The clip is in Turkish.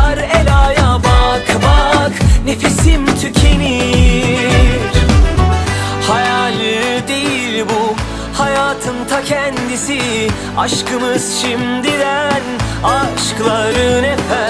çalar Ela'ya bak bak Nefesim tükenir. Hayal değil bu hayatın ta kendisi. Aşkımız şimdiden aşkların efendisi